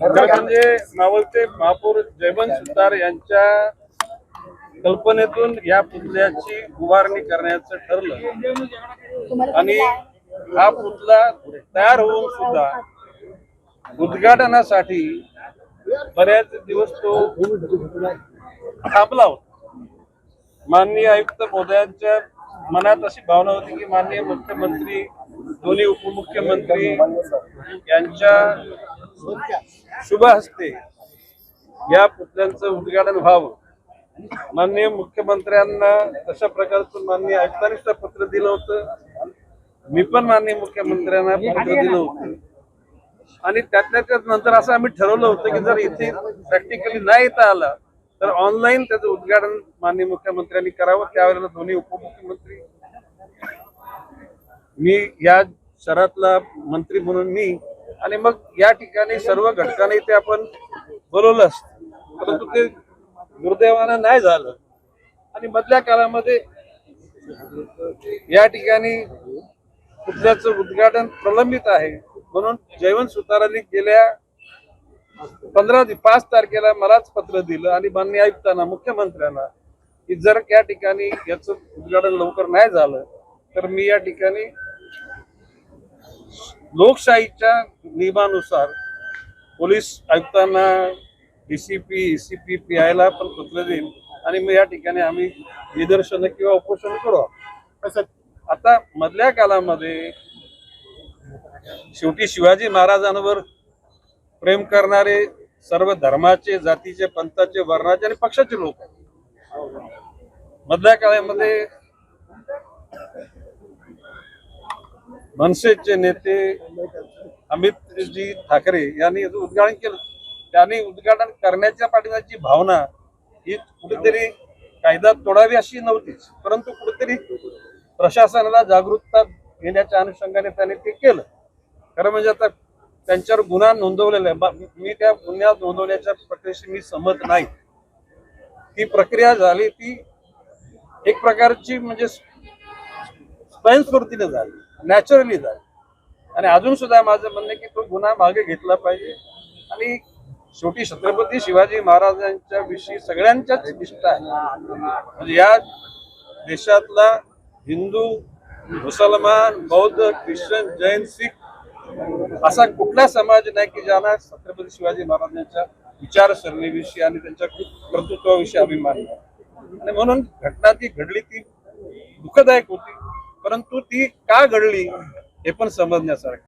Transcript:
खरं म्हणजे मावळते महापौर जयवंत सुतार यांच्या कल्पनेतून या पुतळ्याची उभारणी करण्याचं ठरलं. आणि हा पुतळा तयार होऊन सुद्धा उद्घाटनासाठी बऱ्याच दिवस तो थांबला होता. माननीय आयुक्त महोदयांच्या मनात अशी भावना होती की माननीय मुख्यमंत्री दोन्ही उपमुख्यमंत्री यांच्या शुभ हस्ते. या पुतळ्यांचं उद्घाटन व्हावं. माननीय मुख्यमंत्र्यांना तशा प्रकारचं माननीय आयुक्तांनी पत्र दिलं होतं. मी पण माननीय मुख्यमंत्र्यांना पत्र दिलं होतं. आणि त्यातल्या त्यात नंतर असं आम्ही ठरवलं होतं की जर इथे प्रॅक्टिकली नाही येता आलं तर ऑनलाईन त्याचं उद्घाटन माननीय मुख्यमंत्र्यांनी करावं. त्यावेळेला दोन्ही उपमुख्यमंत्री. मी या शहरातला मंत्री म्हणून मी आणि मग या ठिकाणी सर्व घटकांनी ते आपण बोलवलं असतं. परंतु ते दुर्दैवानं नाही झालं. आणि मधल्या काळामध्ये या ठिकाणी पुतळ्याचं उद्घाटन प्रलंबित आहे. म्हणून जयवंत सुतारांनी गेल्या पंधरा पाच तारखेला मलाच पत्र दिलं आणि माननीय आयुक्तांना मुख्यमंत्र्यांना की जर या ठिकाणी याचं उद्घाटन लवकर नाही झालं तर मी या ठिकाणी लोकशाहीच्या नियमानुसार पोलीस आयुक्तांना डी सी पी आयला पण पत्र देईल. आणि मग या ठिकाणी आम्ही निदर्शन किंवा उपोषण करू. असं आता मधल्या काळामध्ये शेवटी शिवाजी महाराजांवर प्रेम करणारे सर्व धर्माचे जातीचे पंथाचे वर्णाचे आणि पक्षाचे लोक मधल्या काळामध्ये मनसेचे नेते अमितजी ठाकरे यांनी उद्घाटन केलं. त्यांनी उद्घाटन करण्याच्या पाठीमागची भावना ही कुठेतरी कायदा तोडावी अशी नव्हतीच परंतु कुठेतरी प्रशासनाला जागरूकता घेण्याच्या अनुषंगाने त्याने ते केलं. खरं म्हणजे आता त्यांच्यावर गुन्हा नोंदवलेला आहे. बा- मी त्या गुन्ह्या नोंदवण्याच्या प्रक्रियेशी मी सहमत नाही. ती प्रक्रिया झाली ती एक प्रकारची म्हणजे स्वयंस्फूर्तीने झाली. नॅचरली झाली. आणि अजून सुद्धा माझं म्हणणं की तो गुन्हा मागे घेतला पाहिजे. आणि शेवटी छत्रपती शिवाजी महाराजांच्या विषयी सगळ्यांच्याच निष्ठा आहे. म्हणजे या देशातला हिंदू मुसलमान बौद्ध ख्रिश्चन जैन सिख असा कुठला समाज नाही की ज्याला छत्रपती शिवाजी महाराजांच्या विचारसरणीविषयी आणि त्यांच्या कर्तृत्वाविषयी अभिमान आहे आणि म्हणून घटना ती घडली ती दुःखदायक होती. परंतु ती का घडली हे पण समजण्यासारखं.